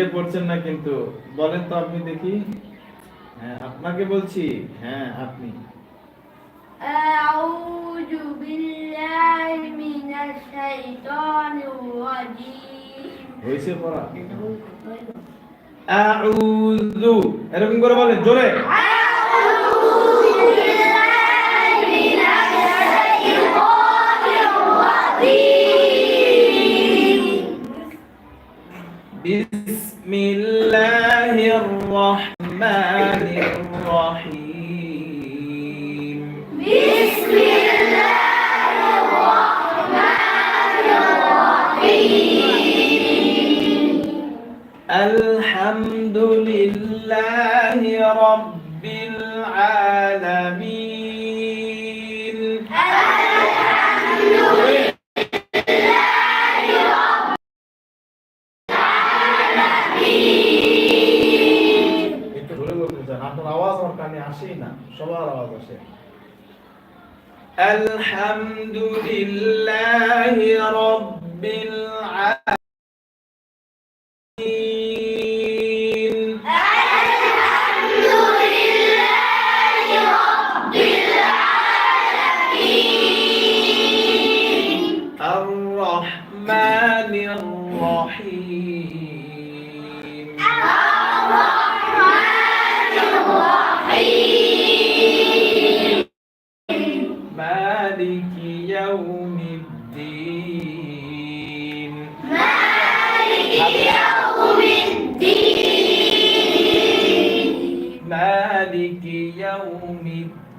উঠে পড়ছেন না কিন্তু। বলেন তো আপনি দেখি। হ্যাঁ আপনাকে বলছি। হ্যাঁ আপনি। আউযু। এরকম করে বলেন বোঝান আপনার আওয়াজ আমার কানে আসেই না সবার আওয়াজ আসে। আলহামদুলিল্লাহ রব্বিল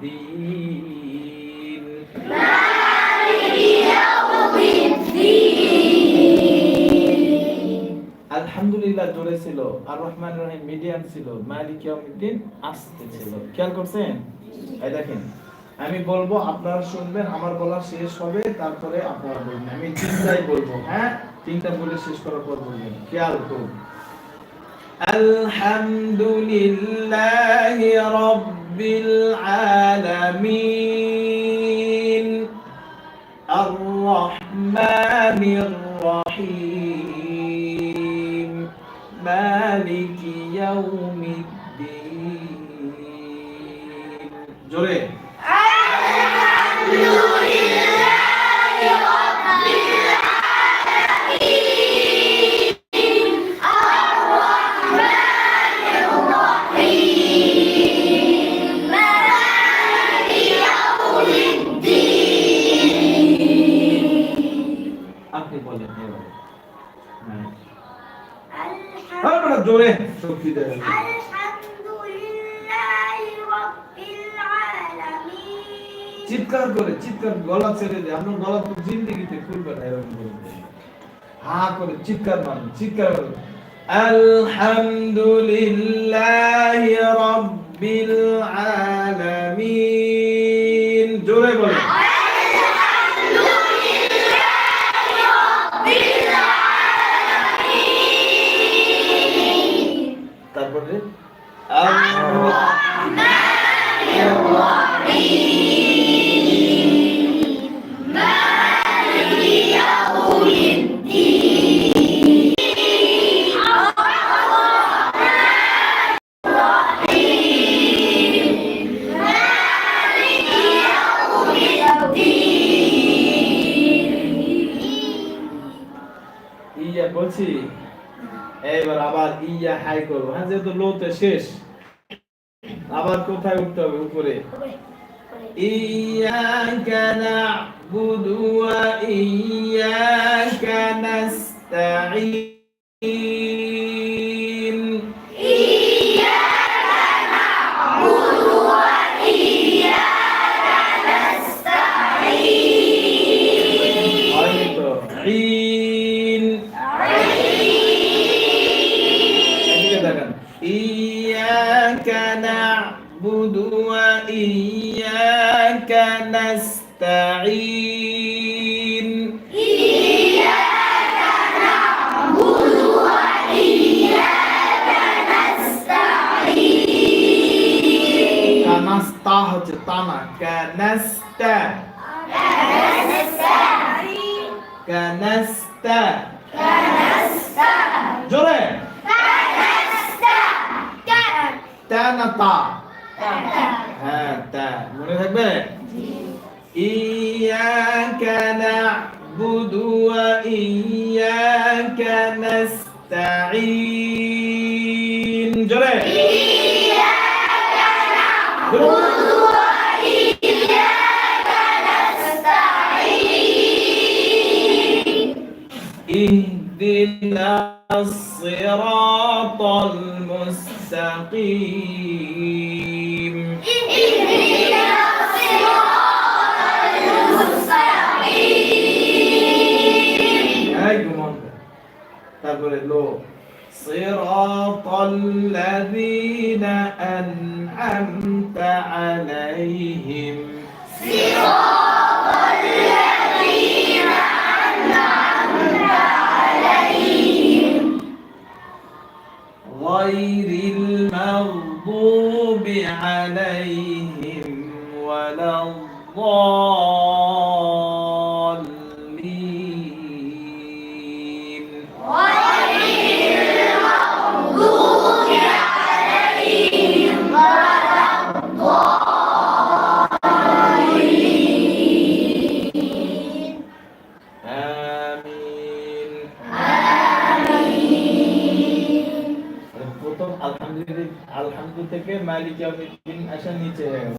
الدين আলহামদুলিল্লাহ জোরে ছিল আর রহমান রহিম মিডিয়াম ছিল মালিক ইয়াউমিদ্দিন আস্তে ছিল খেয়াল করছেন এই দেখেন আমি বলবো আপনারা শুনবেন আমার বলা শেষ হবে তারপরে আপনারা বলবেন আমি তিনটাই বলবো হ্যাঁ তিনটা বলে শেষ করার পর বলবেন খেয়াল করুন আলহামদুলিল্লাহি رب العالمين. الرحمن الرحيم. مالك يوم الدين জোরে। চিৎকার করে, চিৎকার, গলা ছেড়ে দেয় আপনার গলা তো জিন্দিগিতে খুলবে না এরকম বলবে হা করে চিৎকার চিৎকার আলহামদুলিল্লাহ রব্বিল আলামিন ইয়া বলছি এবার আবার ইয়া হাই করব। হ্যাঁ যেহেতু লোতে শেষ আবার কোথায় উঠতে হবে উপরে? ইয়া কেনা বুধুয়া ইয়া إياك نستعين إياك نعبد وإياك نستعين كنسته جتما كنسته كنسته كنسته كنسته جري كنسته كنسته তা মনে থাকবে إياك نعبد وإياك نستعين جري اهدنا الصراط المستقيم تقول له صراط الذين أنعمت عليهم. صراط الذين مالك يوم الدين أشن نيتي